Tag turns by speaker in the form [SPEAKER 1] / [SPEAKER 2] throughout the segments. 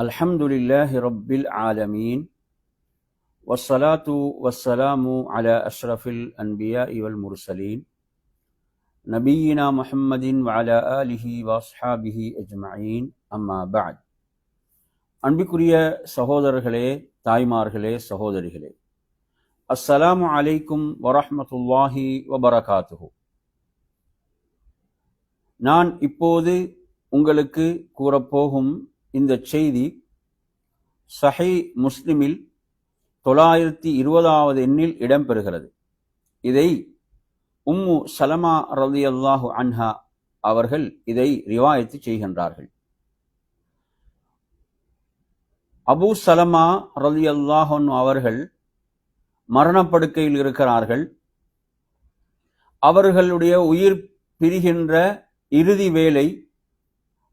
[SPEAKER 1] الحمد لله رب العالمين والصلاة والسلام على أشرف الأنبياء والمرسلين نبينا محمد وعلى آله وأصحابه أجمعين أما بعد அன்பிக்குரிய சகோதரர்களே தாய்மார்களே சகோதரிகளே அஸ்ஸலாமு அலைக்கும் வரஹ்மத்துல்லாஹி வபரகாத்துஹு நான் இப்போது உங்களுக்கு கூறப்போகும் இந்த செய்தி சஹி முஸ்லிமில் தொள்ளாயிரத்தி இருபதாவது எண்ணில் இடம்பெறுகிறது. இதை உம்மு சலமா ரலியல்லாஹு அன்ஹா அவர்கள் இதை ரிவாயத்து செய்கின்றார்கள். அபூ சலமா ரலியல்லாஹன் அவர்கள் மரணப்படுக்கையில் இருக்கிறார்கள். அவர்களுடைய உயிர் பிரிகின்ற இறுதி வேலை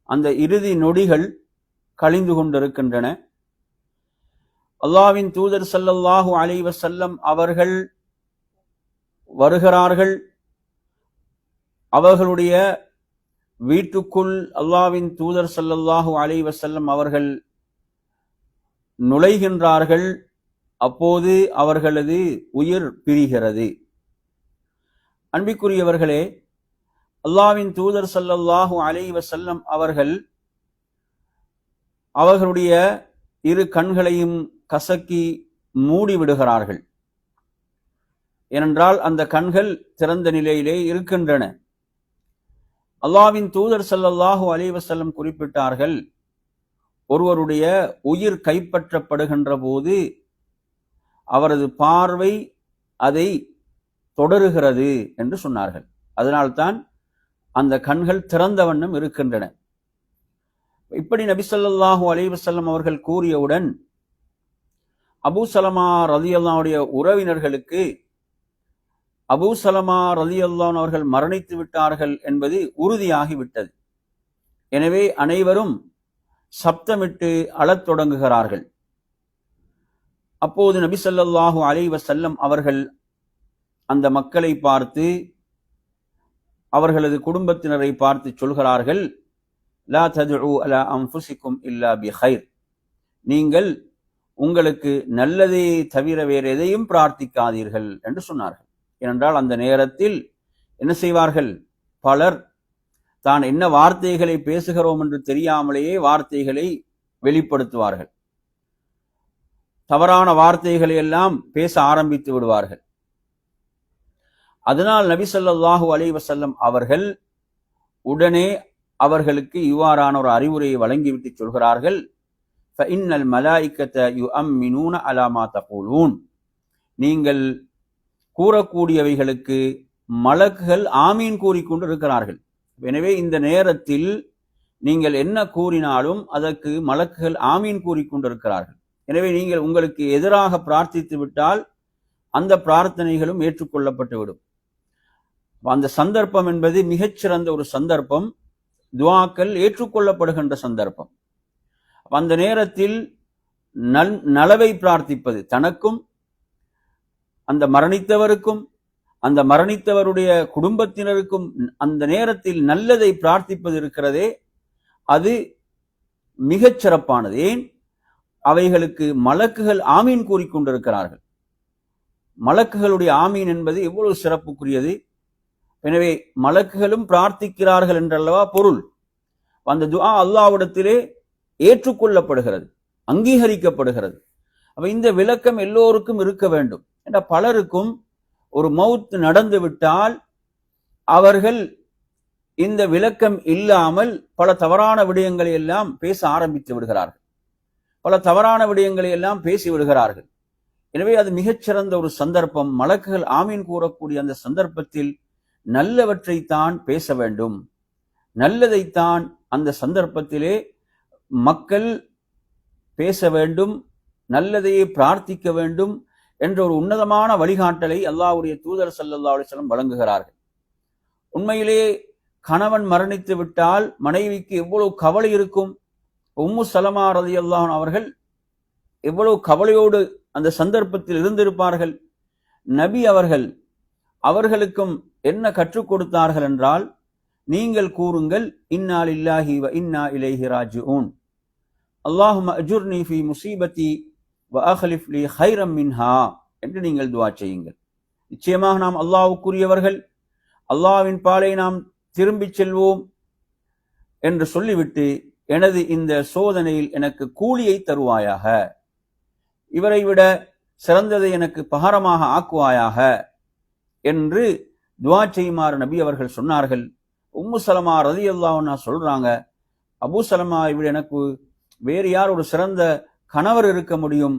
[SPEAKER 1] அந்த இறுதி நொடிகள் கழிந்து கொண்டிருக்கின்றன. அல்லாவின் தூதர் சல்லல்லாஹு அலைவசல்லம் அவர்கள் வருகிறார்கள். அவர்களுடைய வீட்டுக்குள் அல்லாவின் தூதர் சல்லல்லாஹு அலைவசல்லம் அவர்கள் நுழைகின்றார்கள். அப்போது அவர்களது உயிர் பிரிகிறது. அன்பிக்குரியவர்களே அல்லாவின் தூதர் சல்லல்லாஹு அலைவசல்லம் அவர்கள் அவர்களுடைய இரு கண்களையும் கசக்கி மூடி விடுகிறார்கள். ஏனென்றால் அந்த கண்கள் திறந்த நிலையிலே இருக்கின்றன. அல்லாவின் தூதர் ஸல்லல்லாஹு அலைஹி குறிப்பிட்டார்கள் ஒருவருடைய உயிர் கைப்பற்றப்படுகின்ற போது அவரது பார்வை அதை தொடருகிறது என்று சொன்னார்கள். அதனால்தான் அந்த கண்கள் திறந்த வண்ணம் இருக்கின்றன. இப்படி நபிசல்லாஹு அலைவசல்லம் அவர்கள் கூறியவுடன் அபூ சலமா ரதி அல்லாவுடைய உறவினர்களுக்கு அபூ சலமா ரதி அல்லான் அவர்கள் மரணித்து விட்டார்கள் என்பது உறுதியாகிவிட்டது எனவே அனைவரும் சப்தமிட்டு அழத் தொடங்குகிறார்கள். அப்போது நபிசல்லாஹு அலைவசல்லம் அவர்கள் அந்த மக்களை பார்த்து அவர்களது குடும்பத்தினரை பார்த்து சொல்கிறார்கள் லா ததுஉ அலா அம்புசிக்கும் இல்லா பி ஹைர் நீங்கள் உங்களுக்கு நல்லதே தவிர வேறு எதையும் பிரார்த்திக்காதீர்கள் என்று சொன்னார்கள். ஏனென்றால் அந்த நேரத்தில் என்ன செய்வார்கள்? பலர் தான் என்ன வார்த்தைகளை பேசுகிறோம் என்று தெரியாமலேயே வார்த்தைகளை வெளிப்படுத்துவார்கள். தவறான வார்த்தைகளை எல்லாம் பேச ஆரம்பித்து விடுவார்கள். அதனால் நபி ஸல்லல்லாஹு அலி வசல்லம் அவர்கள் உடனே அவர்களுக்கு இவ்வாறான ஒரு அறிவுரையை வழங்கிவிட்டு சொல்கிறார்கள். ஃபஇன்னல் மலாயிக்கத யுஅம்மினூன அலா மா தகூலூன். நீங்கள் கூறக்கூடியவைகளுக்கு மலக்குகள் ஆமீன் கூறிக்கொண்டு இருக்கிறார்கள். எனவே இந்த நேரத்தில் நீங்கள் என்ன கூறினாலும் அதற்கு மலக்குகள் ஆமீன் கூறிக்கொண்டிருக்கிறார்கள் எனவே நீங்கள் உங்களுக்கு எதிராக பிரார்த்தித்து விட்டால் அந்த பிரார்த்தனைகளும் ஏற்றுக்கொள்ளப்பட்டுவிடும். அந்த சந்தர்ப்பம் என்பது மிகச்சிறந்த ஒரு சந்தர்ப்பம். துவாக்கள் ஏற்றுக்கொள்ளப்படுகின்ற சந்தர்ப்பம். அந்த நேரத்தில் நல் நலவை பிரார்த்திப்பது தனக்கும் அந்த மரணித்தவருக்கும் அந்த மரணித்தவருடைய குடும்பத்தினருக்கும் அந்த நேரத்தில் நல்லதை பிரார்த்திப்பது இருக்கிறதே அது மிகச் சிறப்பானது. ஏன்? அவைகளுக்கு மலக்குகள் ஆமீன் கூறிக்கொண்டிருக்கிறார்கள் மலக்குகளுடைய ஆமீன் என்பது எவ்வளவு சிறப்புக்குரியது? எனவே மலக்குகளும் பிரார்த்திக்கிறார்கள் என்றல்லவா பொருள். அந்த துஆ அல்லாவிடத்திலே ஏற்றுக்கொள்ளப்படுகிறது அங்கீகரிக்கப்படுகிறது. அப்ப இந்த விளக்கம் எல்லோருக்கும் இருக்க வேண்டும். என்ற பலருக்கும் ஒரு மவுத் நடந்து விட்டால் அவர்கள் இந்த விளக்கம் இல்லாமல் பல தவறான விடயங்களை எல்லாம் பேச ஆரம்பித்து விடுகிறார்கள். பல தவறான விடயங்களை எல்லாம் பேசி விடுகிறார்கள். எனவே அது மிகச்சிறந்த ஒரு சந்தர்ப்பம். மலக்குகள் ஆமீன் கூறக்கூடிய அந்த சந்தர்ப்பத்தில் நல்லவற்றைத்தான் பேச வேண்டும். நல்லதைத்தான் அந்த சந்தர்ப்பத்திலே மக்கள் பேச வேண்டும் நல்லதையே பிரார்த்திக்க வேண்டும் என்ற ஒரு உன்னதமான வழிகாட்டலை அல்லாஹ்வுடைய தூதர் ஸல்லல்லாஹு அலைஹி வழங்குகிறார்கள். உண்மையிலே கணவன் மரணித்து விட்டால் மனைவிக்கு எவ்வளவு கவலை இருக்கும்? உம்மு சலமா ரலியல்லாஹு அவர்கள் எவ்வளவு கவலையோடு அந்த சந்தர்ப்பத்தில் இருந்திருப்பார்கள்? நபி அவர்கள் அவர்களுக்கும் என்ன கற்றுக் கொடுத்தார்கள் என்றால் நீங்கள் கூறுங்கள் இன்னால் இல்லாஹி வ இன்னா இலேஹி ராஜு ஊன் அல்லாஹும் அஜுர்னி ஃபி முசீபத்தி வ அஹலிஃப் லி ஹைரம் மின்ஹா. என்று நீங்கள் துவா செய்யுங்கள். நிச்சயமாக நாம் அல்லாவுக்குரியவர்கள் அல்லாஹ்வின் பாலை நாம் திரும்பிச் செல்வோம் என்று சொல்லிவிட்டு எனது இந்த சோதனையில் எனக்கு கூலியை தருவாயாக. இவரை விட சிறந்ததை எனக்கு பகரமாக ஆக்குவாயாக என்று துவா செய்யுமாறு நபி அவர்கள் சொன்னார்கள். உம்மு சலமா ரதி அல்லாஹ்னா சொல்றாங்க அபு சலமா விட எனக்கு வேறு யார் ஒரு சிறந்த கணவர் இருக்க முடியும்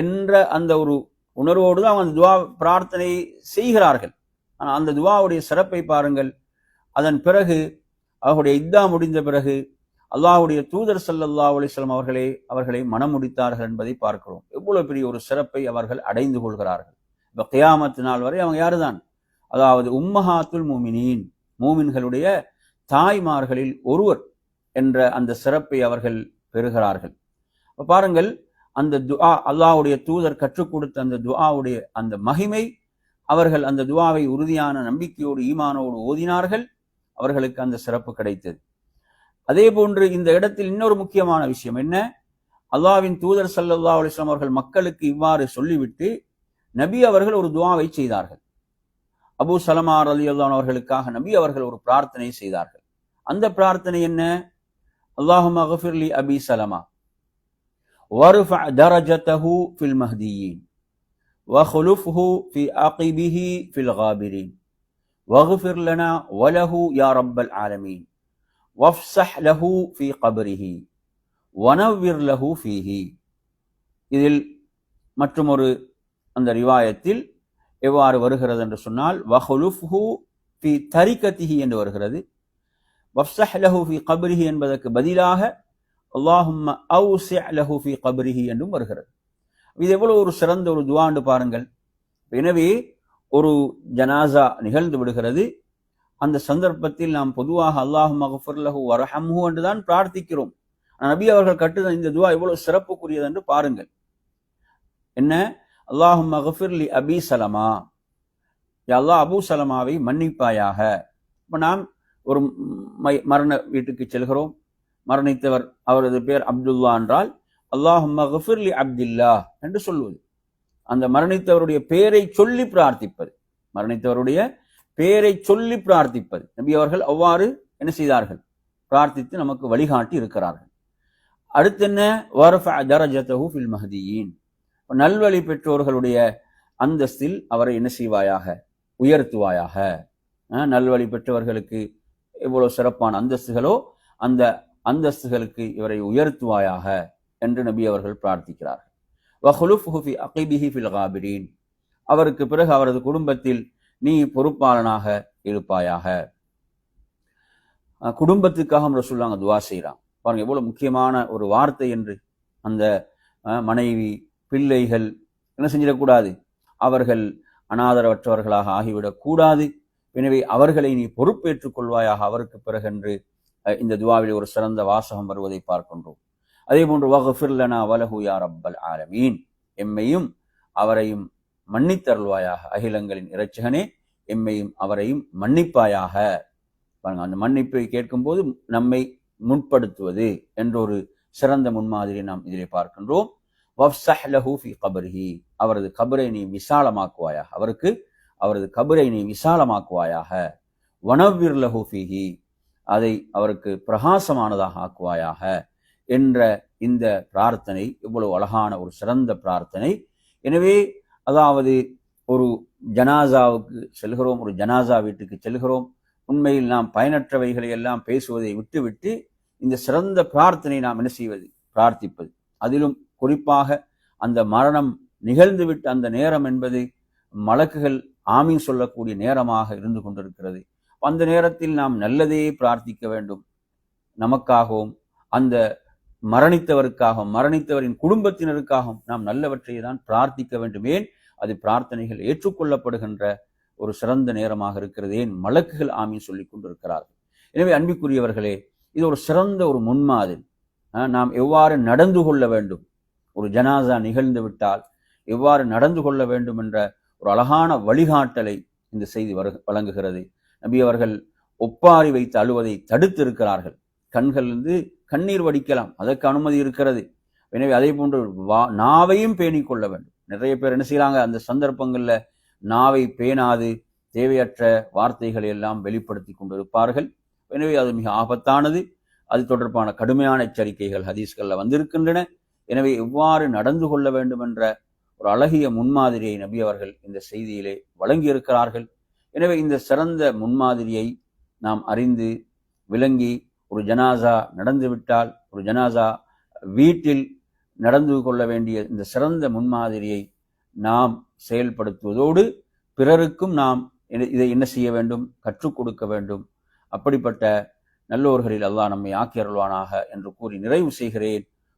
[SPEAKER 1] என்ற அந்த ஒரு உணர்வோடு தான் அந்த துவா பிரார்த்தனை செய்கிறார்கள். ஆனால் அந்த துவாவுடைய சிறப்பை பாருங்கள். அதன் பிறகு அவருடைய இத்தா முடிந்த பிறகு அல்லாஹ்வுடைய தூதர் சல்லல்லா அலிஸ்லாம் அவர்களே அவர்களை மனம் முடித்தார்கள் என்பதை பார்க்கிறோம். எவ்வளவு பெரிய ஒரு சிறப்பை அவர்கள் அடைந்து கொள்கிறார்கள். இப்போ கியாமத்து நாள் வரை அவங்க யாருதான்? அதாவது உம்மஹாத்துல் மூமினின் மூமின்களுடைய தாய்மார்களில் ஒருவர் என்ற அந்த சிறப்பை அவர்கள் பெறுகிறார்கள். பாருங்கள் அந்த துஆ அல்லாவுடைய தூதர் கற்றுக் கொடுத்த அந்த துஆவுடைய அந்த மகிமை அவர்கள் அந்த துவாவை உறுதியான நம்பிக்கையோடு ஈமானோடு ஓதினார்கள் அவர்களுக்கு அந்த சிறப்பு கிடைத்தது. அதே போன்று இந்த இடத்தில் இன்னொரு முக்கியமான விஷயம் என்ன? அல்லாஹ்வின் தூதர் சல்லா அலிஸ்லாம் அவர்கள் மக்களுக்கு இவ்வாறு சொல்லிவிட்டு நபி அவர்கள் ஒரு துவாவை செய்தார்கள். அபூ சலமா ரலியல்லாஹு அன்ஹு அவர்களுக்காக நபி அவர்கள் ஒரு பிரார்த்தனை செய்தார்கள் அந்த பிரார்த்தனை என்ன அல்லாஹும் அகஃபிர்லி அபி சலமா وارفع درجته في المهديين وخلفه في عقبه في الغابرين واغفر لنا وله يا رب العالمين وافسح له في قبره ونور له فيه இதில் மற்றொரு அந்த ரிவாயத்தில் எவ்வாறு வருகிறது என்று சொன்னால் வஹுலுஃப்ஹு ஃபி தரிகத்திஹி என்று வருகிறது. வஃப்ஸஹ் லஹு ஃபி கபரிஹி என்பதற்கு பதிலாக அல்லாஹும் அவுஸி லஹு ஃபி கபரிஹி என்றும் வருகிறது. இது எவ்வளவு ஒரு சிறந்த ஒரு துவாண்டு பாருங்கள். எனவே ஒரு ஜனாசா நிகழ்ந்து விடுகிறது. அந்த சந்தர்ப்பத்தில் நாம் பொதுவாக அல்லாஹு மகஃபர் லஹு வரஹம்ஹு என்றுதான் பிரார்த்திக்கிறோம். நபி அவர்கள் கட்டுத இந்த துவா எவ்வளவு சிறப்புக்குரியது என்று பாருங்கள். என்ன? அல்லாஹும் மகஃபிர்லி அபி சலமா. அல்லாஹ் அபு சலமாவை மன்னிப்பாயாக. இப்போ நாம் ஒரு மை- மரண வீட்டுக்கு செல்கிறோம். மரணித்தவர் அவரது பேர் அப்துல்லா என்றால் அல்லாஹும் மகஃபிர்லி அப்துல்லா என்று சொல்வது. அந்த மரணித்தவருடைய பெயரை சொல்லி பிரார்த்திப்பது. மரணித்தவருடைய பெயரை சொல்லி பிரார்த்திப்பது. நபி அவர்கள் அவ்வாறு என்ன செய்தார்கள்? பிரார்த்தித்து நமக்கு வழிகாட்டி இருக்கிறார்கள். அடுத்து என்ன? வரஃப தரஜதஹு ஃபில் மஹதியீன். நல்வழி பெற்றோர்களுடைய அந்தஸ்தில் அவரை என்ன செய்வாயாக? உயர்த்துவாயாக. அஹ், நல்வழி பெற்றவர்களுக்கு எவ்வளவு சிறப்பான அந்தஸ்துகளோ அந்த அந்தஸ்துகளுக்கு இவரை உயர்த்துவாயாக என்று நபி அவர்கள் பிரார்த்திக்கிறார்கள். வஹுலுஃபுஹு ஃபி ஃபில் காபிரீன். அவருக்கு பிறகு அவரது குடும்பத்தில் நீ பொறுப்பாளனாக இருப்பாயாக. குடும்பத்துக்காக ரசூல்லாங்க துவா செய்கிறான் பாருங்க எவ்வளவு முக்கியமான ஒரு வார்த்தை என்று அந்த அஹ், மனைவி பிள்ளைகள் என்ன செஞ்சிடக்கூடாது? அவர்கள் அனாதரவற்றவர்களாக ஆகிவிடக்கூடாது. எனவே அவர்களை நீ பொறுப்பேற்றுக் கொள்வாயாக அவருக்கு பிறகென்று இந்த துவாவில் ஒரு சிறந்த வாசகம் வருவதை பார்க்கின்றோம். அதே போன்று வகஃபிர்லனா வலஹு யார் ரப்பல் ஆலமீன். எம்மையும் அவரையும் மன்னித்தருள்வாயாக. அகிலங்களின் இறைச்சகனே எம்மையும் அவரையும் மன்னிப்பாயாக. பாருங்க அந்த மன்னிப்பை கேட்கும்போது நம்மை முன்படுத்துவது என்ற ஒரு சிறந்த முன்மாதிரியை நாம் இதிலே பார்க்கின்றோம். வஃப்ஸஹ் லஹு கபரிஹி. அவரது கபரை நீ விசாலமாக்குவாயாக. அவருக்கு அவரது கபரை நீ விசாலமாக்குவாயாக. வனவ்விர் லஹு அதை அவருக்கு பிரகாசமானதாக ஆக்குவாயாக என்ற இந்த பிரார்த்தனை இவ்வளவு அழகான ஒரு சிறந்த பிரார்த்தனை. எனவே அதாவது ஒரு ஜனாசாவுக்கு செல்கிறோம் ஒரு ஜனாசா வீட்டுக்கு செல்கிறோம். உண்மையில் நாம் பயனற்றவைகளை எல்லாம் பேசுவதை விட்டுவிட்டு இந்த சிறந்த பிரார்த்தனை நாம் என்ன செய்வது? பிரார்த்திப்பது. அதிலும் குறிப்பாக அந்த மரணம் நிகழ்ந்துவிட்ட அந்த நேரம் என்பது மலக்குகள் ஆமீன் சொல்லக்கூடிய நேரமாக இருந்து கொண்டிருக்கிறது. அந்த நேரத்தில் நாம் நல்லதே பிரார்த்திக்க வேண்டும். நமக்காகவும் அந்த மரணித்தவருக்காகவும் மரணித்தவரின் குடும்பத்தினருக்காகவும் நாம் நல்லவற்றை தான் பிரார்த்திக்க வேண்டும். ஏன்? அது பிரார்த்தனைகள் ஏற்றுக்கொள்ளப்படுகின்ற ஒரு சிறந்த நேரமாக இருக்கிறது. ஏன்? மலக்குகள் ஆமீன் சொல்லி கொண்டிருக்கிறார்கள். எனவே அன்பிற்குரியவர்களே இது ஒரு சிறந்த ஒரு முன்மாதிரி. நாம் எவ்வாறு நடந்து கொள்ள வேண்டும்? ஒரு ஜனாசா நிகழ்ந்து விட்டால் எவ்வாறு நடந்து கொள்ள வேண்டும் என்ற ஒரு அழகான வழிகாட்டலை இந்த செய்தி வரு- வழங்குகிறது. நபி அவர்கள் ஒப்பாரி வைத்து அழுவதை தடுத்து இருக்கிறார்கள். கண்கள் வந்து கண்ணீர் வடிக்கலாம் அதற்கு அனுமதி இருக்கிறது. எனவே அதே போன்று வா நாவையும் பேணிக்கொள்ள வேண்டும். நிறைய பேர் என்ன செய்யறாங்க அந்த சந்தர்ப்பங்களில் நாவை பேணாது தேவையற்ற வார்த்தைகளை எல்லாம் வெளிப்படுத்தி கொண்டிருப்பார்கள். எனவே அது மிக ஆபத்தானது. அது தொடர்பான கடுமையான எச்சரிக்கைகள் ஹதீஸ்களில் வந்திருக்கின்றன. எனவே எவ்வாறு நடந்து கொள்ள வேண்டும் என்ற ஒரு அழகிய முன்மாதிரியை நபி அவர்கள் இந்த செய்தியிலே வழங்கியிருக்கிறார்கள். எனவே இந்த சிறந்த முன்மாதிரியை நாம் அறிந்து விளங்கி ஒரு ஜனாசா நடந்துவிட்டால் ஒரு ஜனாசா வீட்டில் நடந்து கொள்ள வேண்டிய இந்த சிறந்த முன்மாதிரியை நாம் செயல்படுத்துவதோடு பிறருக்கும் நாம் இதை- இதை என்ன செய்ய வேண்டும் கற்றுக் கொடுக்க வேண்டும். அப்படிப்பட்ட நல்லோர்களில் அல்லாஹ் நம்மை ஆக்கி அருள்வானாக என்று கூறி நிறைவு செய்கிறேன்.